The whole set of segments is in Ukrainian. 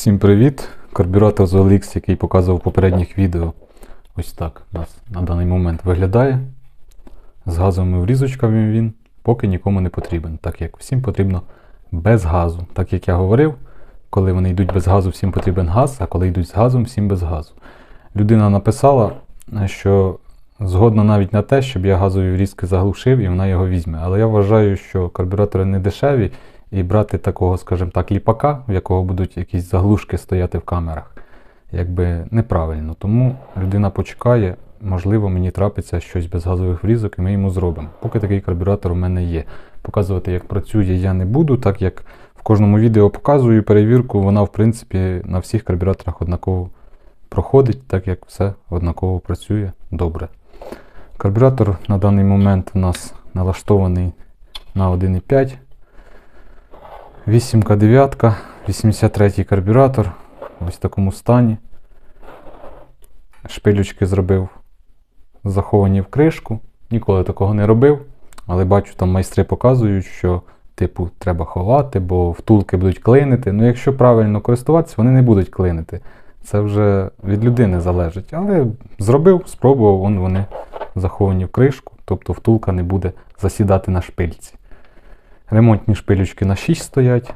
Всім привіт! Карбюратор з OLX, який показував в попередніх відео. Ось так у нас на даний момент виглядає. З газовими врізочками він поки нікому не потрібен, так як всім потрібно без газу. Так як я говорив, коли вони йдуть без газу, всім потрібен газ, а коли йдуть з газом, всім без газу. Людина написала, що згодна навіть на те, щоб я газові врізки заглушив і вона його візьме. Але я вважаю, що карбюратори не дешеві, і брати такого, скажімо так, ліпака, в якого будуть якісь заглушки стояти в камерах, якби неправильно. Тому людина почекає, можливо, мені трапиться щось без газових врізок, і ми йому зробимо. Поки такий карбюратор у мене є. Показувати, як працює, я не буду, так як в кожному відео показую перевірку, вона, в принципі, на всіх карбюраторах однаково проходить, так як все однаково працює добре. Карбюратор на даний момент у нас налаштований на 1,5. 8 9 83 карбюратор. Ось в такому стані. Шпилючки зробив заховані в кришку. Ніколи такого не робив. Але бачу, там майстри показують, що типу треба ховати, бо втулки будуть клинити. Ну, якщо правильно користуватися, вони не будуть клинити. Це вже від людини залежить. Але зробив, спробував, вон вони заховані в кришку, тобто втулка не буде засідати на шпильці. Ремонтні шпилючки на 6 стоять.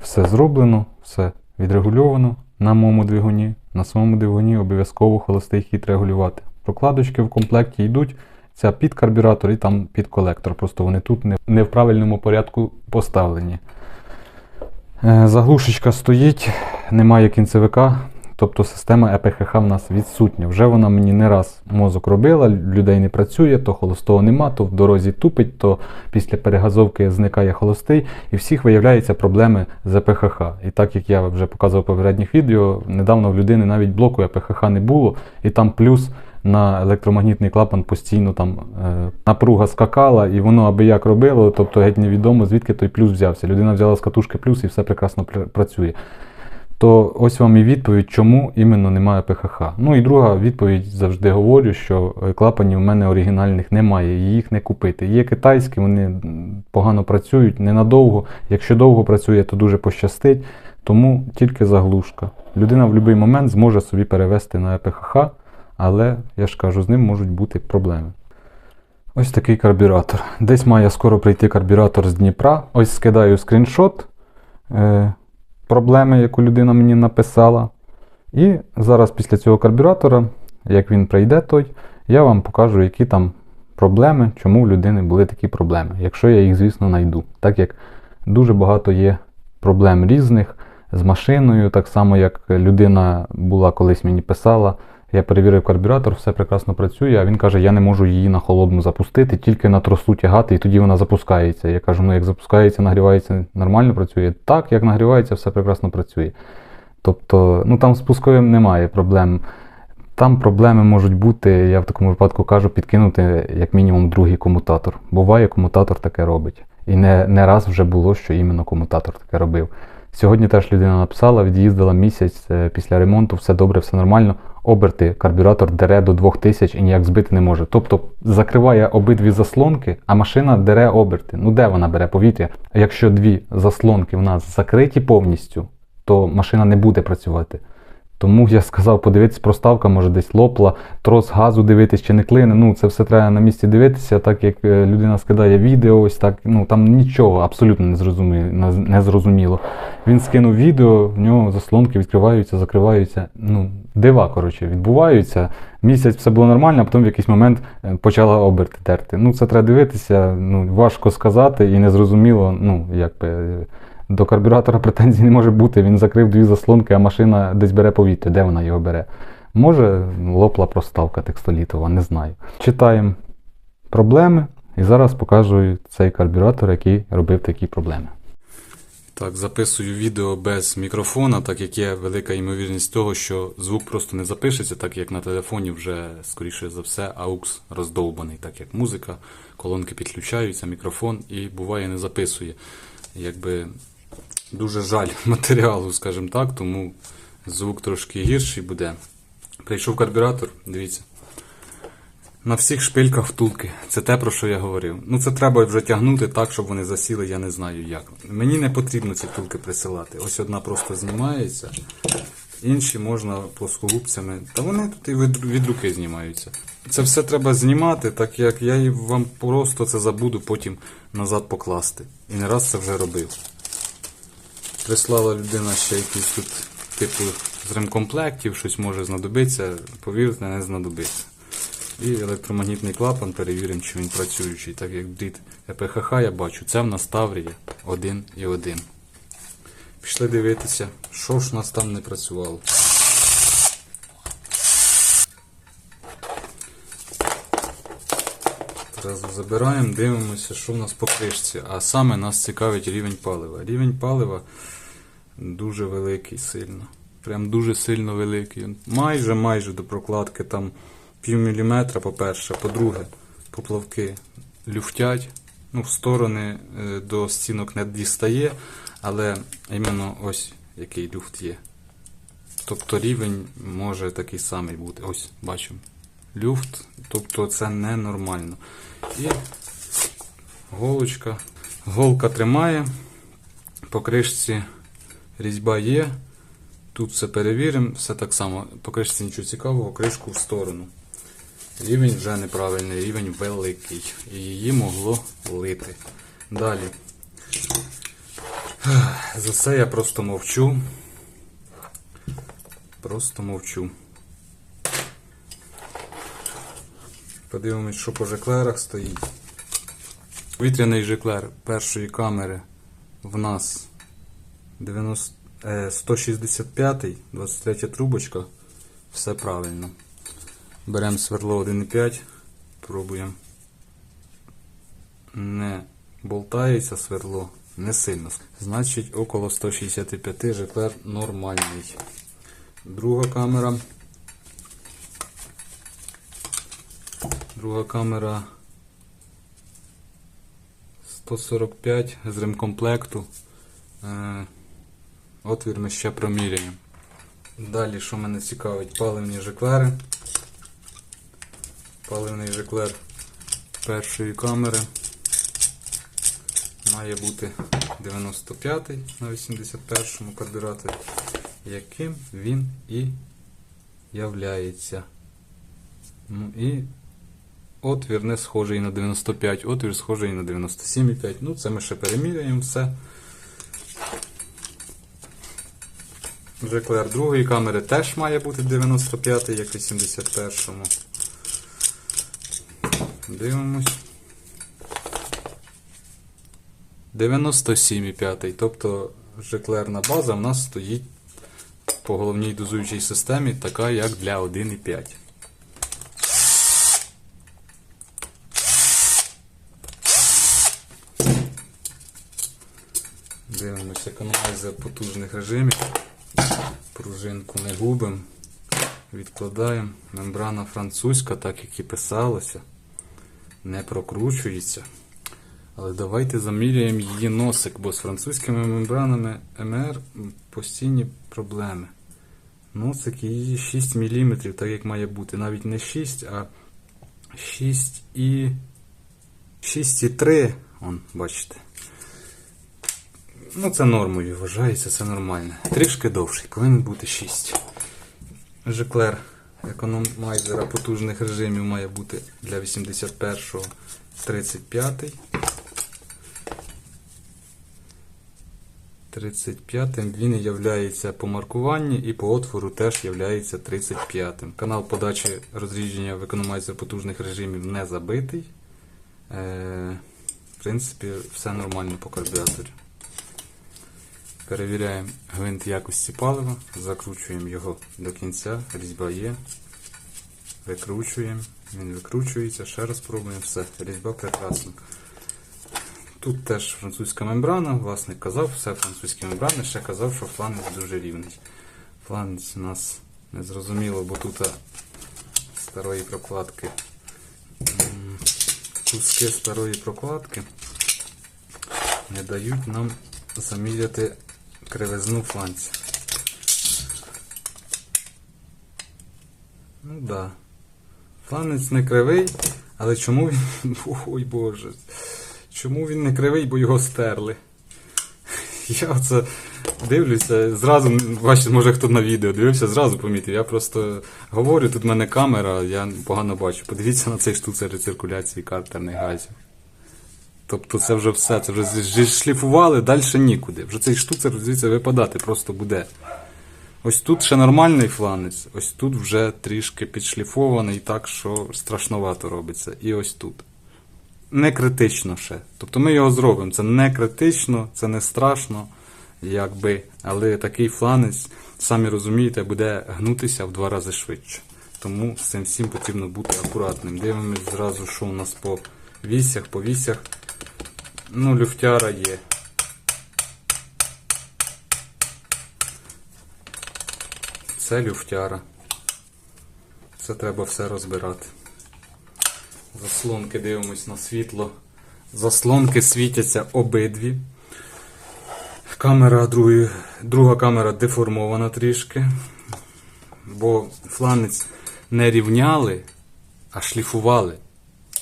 Все зроблено, все відрегульовано на моєму двигуні. На своєму двигуні обов'язково холостий хід регулювати. Прокладочки в комплекті йдуть. Ця під карбюратор і там під колектор. Просто вони тут не, не в правильному порядку поставлені. Е, Заглушечка стоїть, немає кінцевика. Тобто система ЕПХХ в нас відсутня. Вже вона мені не раз мозок робила, людей не працює, то холостого нема, то в дорозі тупить, то після перегазовки зникає холостий, і всіх виявляються проблеми з ЕПХХ. І так як я вже показував попередніх відео, недавно в людини навіть блоку ЕПХХ не було, і там плюс на електромагнітний клапан постійно там е, напруга скакала, і воно аби як робило, тобто геть невідомо, звідки той плюс взявся. Людина взяла з катушки плюс і все прекрасно пр- працює. То ось вам і відповідь, чому іменно немає ПХХ. Ну і друга відповідь завжди говорю, що е, клапанів у мене оригінальних немає, їх не купити. Є китайські, вони погано працюють, ненадовго. Якщо довго працює, то дуже пощастить. Тому тільки заглушка. Людина в будь-який момент зможе собі перевести на ЕПХХ, але я ж кажу, з ним можуть бути проблеми. Ось такий карбюратор. Десь має скоро прийти карбюратор з Дніпра. Ось скидаю скріншот. Проблеми, яку людина мені написала. І зараз після цього карбюратора, як він прийде той, я вам покажу, які там проблеми, чому в людини були такі проблеми. Якщо я їх, звісно, знайду. Так як дуже багато є проблем різних з машиною, так само як людина була колись мені писала. Я перевірив карбюратор, все прекрасно працює, а він каже, я не можу її на холодну запустити, тільки на тросу тягати, і тоді вона запускається. Я кажу, ну як запускається, нагрівається, нормально працює. Так, як нагрівається, все прекрасно працює. Тобто, ну там з пусковим немає проблем. Там проблеми можуть бути, я в такому випадку кажу, підкинути як мінімум другий комутатор. Буває, комутатор таке робить. І не, не раз вже було, що іменно комутатор таке робив. Сьогодні теж людина написала, від'їздила місяць е, після ремонту, все добре, все нормально. Оберти, карбюратор дере до 2000 і ніяк збити не може. Тобто закриває обидві заслонки, а машина дере оберти. Ну де вона бере повітря? Якщо дві заслонки в нас закриті повністю, то машина не буде працювати. Тому я сказав, подивитись, проставка може десь лопла, трос газу дивитись чи не клине. Ну це все треба на місці дивитися, так як е, людина скидає відео, ось так. Ну там нічого абсолютно не зрозуміло. Не зрозуміло. Він скинув відео, в нього заслонки відкриваються, закриваються. Ну, дива, коротше, відбуваються. Місяць все було нормально, а потім в якийсь момент е, почала оберти терти. Ну, це треба дивитися, ну, важко сказати і незрозуміло, ну, як би. е, До карбюратора претензій не може бути. Він закрив дві заслонки, а машина десь бере повітря. Де вона його бере? Може, лопла проставка текстолітова, не знаю. Читаємо проблеми і зараз покажу цей карбюратор, який робив такі проблеми. Так, записую відео без мікрофона, так як є велика ймовірність того, що звук просто не запишеться, так як на телефоні вже, скоріше за все, AUX роздовбаний, так як музика, колонки підключаються, мікрофон і буває не записує. Якби дуже жаль матеріалу, скажімо так, тому звук трошки гірший буде. Прийшов карбюратор, дивіться. На всіх шпильках втулки. Це те, про що я говорив. Ну це треба вже тягнути так, щоб вони засіли, я не знаю як. Мені не потрібно ці втулки присилати. Ось одна просто знімається, інші можна плоскогубцями. Та вони тут і від, руки знімаються. Це все треба знімати, так як я вам просто це забуду потім назад покласти. І не раз це вже робив. Прислала людина ще якісь тут, типу, з ремкомплектів, щось може знадобиться. Повірте, не знадобиться. І електромагнітний клапан перевіримо, чи він працюючий. Так як дріт ЕПХХ я бачу, це в нас Таврія 1 і 1. Пішли дивитися, що ж у нас там не працювало. Одразу забираємо, дивимося, що в нас по кришці. А саме нас цікавить рівень палива. Рівень палива дуже великий сильно. Прям дуже сильно великий. Майже майже до прокладки там пів міліметра, по-перше. По-друге, поплавки люфтять. Ну, в сторони е, до стінок не дістає, але іменно ось який люфт є. Тобто рівень може такий самий бути. Ось, бачимо. Люфт, тобто це ненормально. І голочка. Голка тримає. По кришці різьба є. Тут все перевіримо, все так само. По кришці нічого цікавого, кришку в сторону. Рівень вже неправильний, рівень великий. І її могло лити. Далі. За це я просто мовчу. Просто мовчу. Подивимось, що по жеклерах стоїть. Вітряний жеклер першої камери в нас 90, е, 165, 23 трубочка. Все правильно. Беремо сверло 1,5, пробуємо. Не болтається сверло, не сильно. Значить, около 165 жеклер нормальний. Друга камера. Друга камера 145 з ремкомплекту. Е, Отвір ми ще проміряємо. Далі, що мене цікавить, паливні жеклери. Паливний жеклер першої камери має бути 95 на 81 карбюраторі, яким він і являється. Ну і отвір не схожий на 95, отвір схожий на 97,5. Ну, це ми ще переміряємо все. Жеклер другої камери теж має бути 95, як 81. Дивимось. 97,5. Тобто жеклерна база в нас стоїть по головній дозуючій системі, така як для 1,5. Дивимося економайзер потужних режимів. Пружинку не губимо. Відкладаємо. Мембрана французька, так як і писалося. Не прокручується. Але давайте заміряємо її носик, бо з французькими мембранами МР постійні проблеми. Носик її 6 мм, так як має бути. Навіть не 6, а 6 і 6,3. Он, бачите. Ну, це нормою вважається, це нормально. Трішки довший, повинен бути 6. Жеклер економайзера потужних режимів має бути для 81-го 35. й 35 він являється по маркуванні і по отвору теж являється 35. Канал подачі розрідження в економайзер потужних режимів не забитий. Е, в принципі, все нормально по карбюраторі. Перевіряємо гвинт якості палива, закручуємо його до кінця, різьба є. Викручуємо, він викручується, ще раз пробуємо, все, різьба прекрасна. Тут теж французька мембрана, власник казав, все французькі мембрани, ще казав, що фланець дуже рівний. Фланець у нас не зрозуміло, бо тут старої прокладки. Куски старої прокладки не дають нам заміряти кривизну фланця. Ну да. Фланець не кривий, але чому він. Ой Боже. Чому він не кривий, бо його стерли? Я оце дивлюся, зразу, бачите, може хто на відео дивився, зразу помітив. Я просто говорю, тут в мене камера, я погано бачу. Подивіться на цей штуцер рециркуляції картерних газів. Тобто це вже все, це вже зішліфували, далі нікуди. Вже цей штуцер звідси випадати просто буде. Ось тут ще нормальний фланець, ось тут вже трішки підшліфований, так що страшновато робиться. І ось тут. Не критично ще. Тобто ми його зробимо. Це не критично, це не страшно, якби. Але такий фланець, самі розумієте, буде гнутися в два рази швидше. Тому з цим всім потрібно бути акуратним. Дивимось зразу, що у нас по вісях, по вісях. Ну, люфтяра є. Це люфтяра. Це треба все розбирати. Заслонки дивимось на світло. Заслонки світяться обидві. Камера другої, друга камера деформована трішки. Бо фланець не рівняли, а шліфували.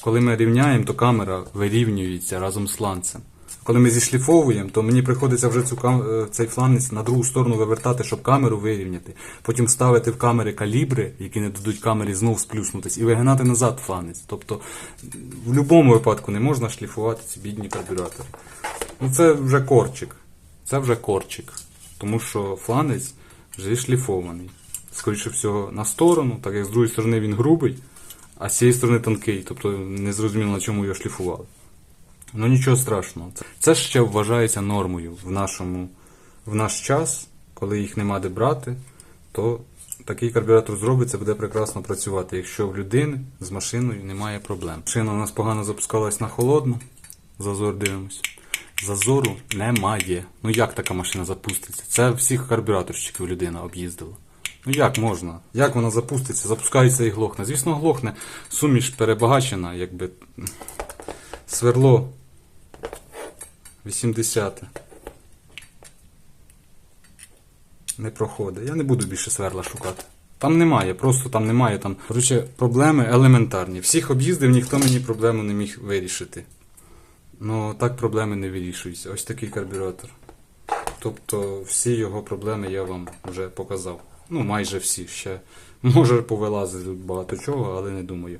Коли ми рівняємо, то камера вирівнюється разом з фланцем. Коли ми зішліфовуємо, то мені приходиться вже цю кам... е, цей фланець на другу сторону вивертати, щоб камеру вирівняти. Потім ставити в камери калібри, які не дадуть камері знов сплюснутись, і вигинати назад фланець. Тобто в будь-якому випадку не можна шліфувати ці бідні карбюратори. Ну це вже корчик. Це вже корчик. Тому що фланець вже шліфований. Скоріше всього, на сторону, так як з другої сторони він грубий, а з цієї сторони тонкий. Тобто не зрозуміло, на чому його шліфували. Ну нічого страшного. Це ще вважається нормою в нашому в наш час, коли їх нема де брати, то такий карбюратор зробиться, буде прекрасно працювати, якщо в людини з машиною немає проблем. Машина у нас погано запускалась на холодну. Зазор дивимось. Зазору немає. Ну як така машина запуститься? Це всіх карбюраторщиків людина об'їздила. Ну як можна? Як вона запуститься? Запускається і глохне. Звісно, глохне. Суміш перебагачена, якби сверло 80. Не проходить. Я не буду більше сверла шукати. Там немає, просто там немає. Там, коротше, проблеми елементарні. Всіх об'їздив, ніхто мені проблему не міг вирішити. Ну, так проблеми не вирішуються. Ось такий карбюратор. Тобто всі його проблеми я вам вже показав. Ну, майже всі. Ще може повилазити багато чого, але не думаю.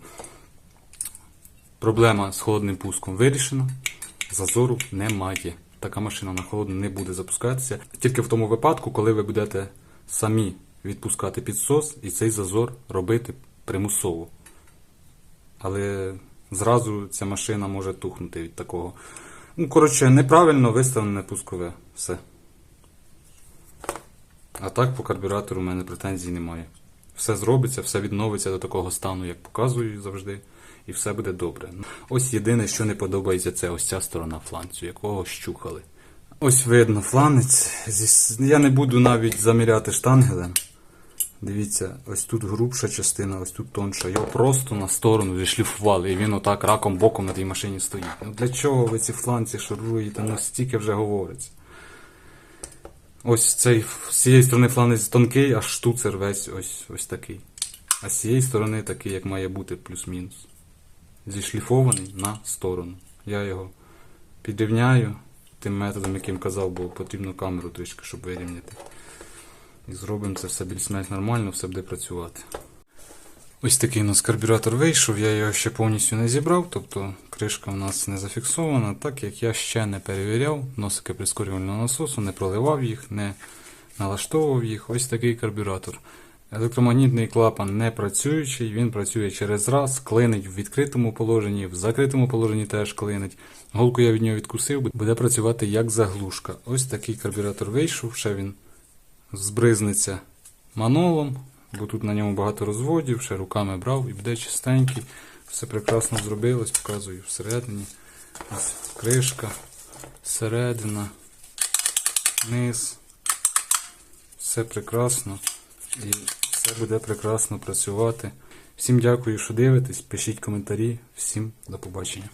Проблема з холодним пуском вирішена. Зазору немає. Така машина на холодну не буде запускатися. Тільки в тому випадку, коли ви будете самі відпускати підсос і цей зазор робити примусово. Але зразу ця машина може тухнути від такого. Ну, коротше, неправильно виставлене пускове. Все. А так по карбюратору в мене претензій немає. Все зробиться, все відновиться до такого стану, як показую завжди, і все буде добре. Ось єдине, що не подобається, це ось ця сторона фланцю, якого щухали. Ось видно фланець. Я не буду навіть заміряти штангелем. Дивіться, ось тут грубша частина, ось тут тонша. Його просто на сторону зішліфували, і він отак раком боком на тій машині стоїть. Ну для чого ви ці фланці шуруєте? Ну стільки вже говориться. Ось цей, з цієї сторони фланець тонкий, аж штуцер весь ось, ось такий. А з цієї сторони такий, як має бути, плюс-мінус. Зішліфований на сторону. Я його підрівняю тим методом, яким казав, бо потрібно камеру трішки, щоб вирівняти. І зробимо це все більш-менш нормально, все буде працювати. Ось такий у нас карбюратор вийшов, я його ще повністю не зібрав, тобто кришка у нас не зафіксована, так як я ще не перевіряв носики прискорювального насосу, не проливав їх, не налаштовував їх. Ось такий карбюратор. Електромагнітний клапан не працюючий, він працює через раз, клинить в відкритому положенні, в закритому положенні теж клинить. Голку я від нього відкусив, буде працювати як заглушка. Ось такий карбюратор вийшов, ще він збризнеться манолом, бо тут на ньому багато розводів, ще руками брав і буде чистенький. Все прекрасно зробилось, показую всередині. Ось кришка, середина, низ. Все прекрасно. І все буде прекрасно працювати. Всім дякую, що дивитесь. Пишіть коментарі. Всім до побачення.